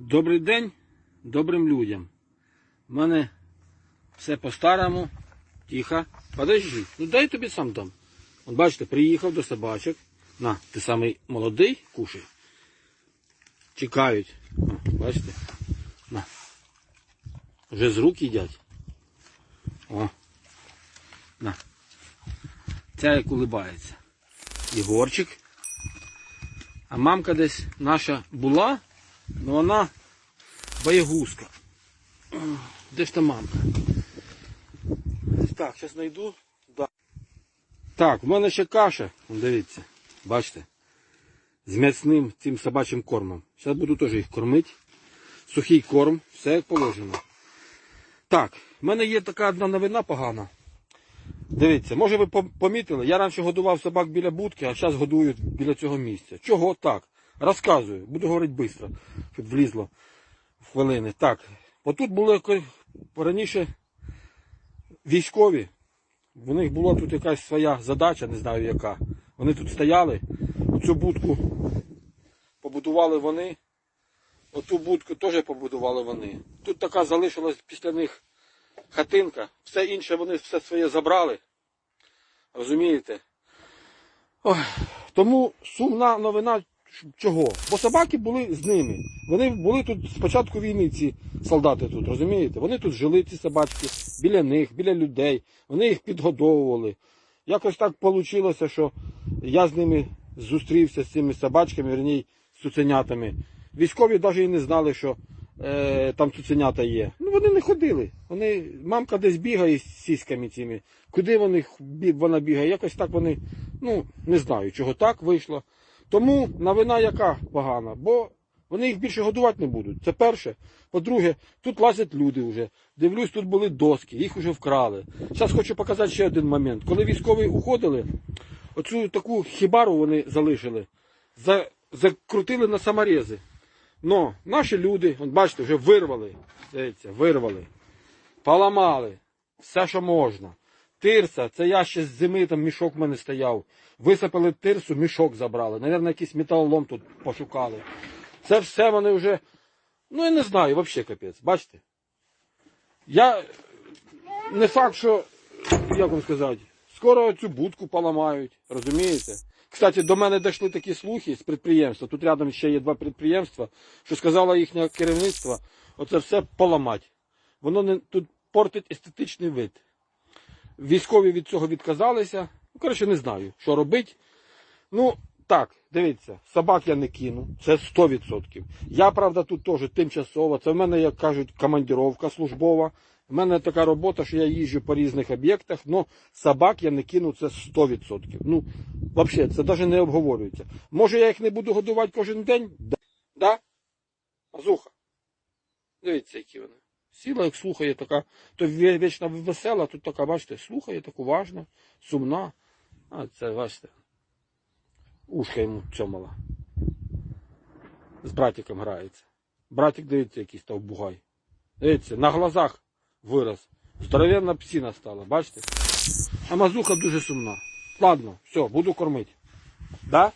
Добрий день добрим людям. У мене все по-старому. Тихо. Подожди. Ну дай тобі сам дам. От бачите, приїхав до собачок. На, ти самий молодий, кушай. Чекають. О, бачите? На. Вже з рук їдять. О. На. Ця як улибається. Ігорчик. А мамка десь наша була, але вона боягузка. Де ж та мамка? Так, зараз знайду. Да. Так, в мене ще каша. Дивіться, бачите? З м'ясним цим собачим кормом. Зараз буду теж їх кормити. Сухий корм, все як положено. Так, в мене є така одна новина погана. Дивіться, може ви помітили, я раніше годував собак біля будки, а зараз годую біля цього місця. Чого так? Розказую, буду говорити швидко, щоб влізло в хвилини. Так, отут були раніше військові, в них була тут якась своя задача, не знаю яка. Вони тут стояли, оцю будку побудували вони, оту будку теж побудували вони. Тут така залишилась після них хатинка, все інше вони все своє забрали. Розумієте? Ой, тому сумна новина чого? Бо собаки були з ними. Вони були тут з початку війни, ці солдати тут, розумієте? Вони тут жили, ці собачки, біля них, біля людей. Вони їх підгодовували. Якось так вийшло, що я з ними зустрівся з цими собачками, верній, з цуценятами. Військові навіть і не знали, що е, там цуценята є. Ну вони не ходили. Вони, мамка десь бігає з сіськами цими. Куди вони, вона бігає? Якось так вони, ну, не знаю, чого так вийшло. Тому новина яка погана, бо вони їх більше годувати не будуть. Це перше. По-друге, тут лазять люди вже. Дивлюсь, тут були доски, їх вже вкрали. Зараз хочу показати ще один момент. Коли військові уходили, оцю таку хібару вони залишили, за, закрутили на саморези. Но наші люди, от бачите, вже вирвали. Дивіться, вирвали. Поламали. Все, що можна. Тирса, це я ще з зими там мішок в мене стояв. Висипали тирсу, мішок забрали. Навірно, якийсь металолом тут пошукали. Це все вони вже. Ну я не знаю, взагалі капець. Бачите? Я не факт, що, як вам сказати, скоро цю будку поламають, розумієте? Кстати, до мене дійшли такі слухи з підприємства. Тут рядом ще є два підприємства, що сказало їхнє керівництво, оце все поламати. Воно не тут портить естетичний вид. Військові від цього відказалися. Ну, коротше, не знаю, що робити. Ну, так, дивіться, собак я не кину, це 100%. Я, правда, тут теж тимчасово. Це в мене, як кажуть, командировка службова. У мене така робота, що я їжджу по різних об'єктах, але собак я не кину це 100%. Ну, взагалі, це навіть не обговорюється. Може, я їх не буду годувати кожен день? Да. да? Азуха. Дивіться, які вони. Сіла, як слухає, така, то вічно весела, тут така, бачите, слухає, так уважно, сумна. А це, бачите, ушка йому цьомала. З братиком грається. Братик, дивіться, який став бугай. Дивіться, на глазах вирос. Здоровенна псина стала, бачите? А мазуха дуже сумна. Ладно, все, буду кормити. Да?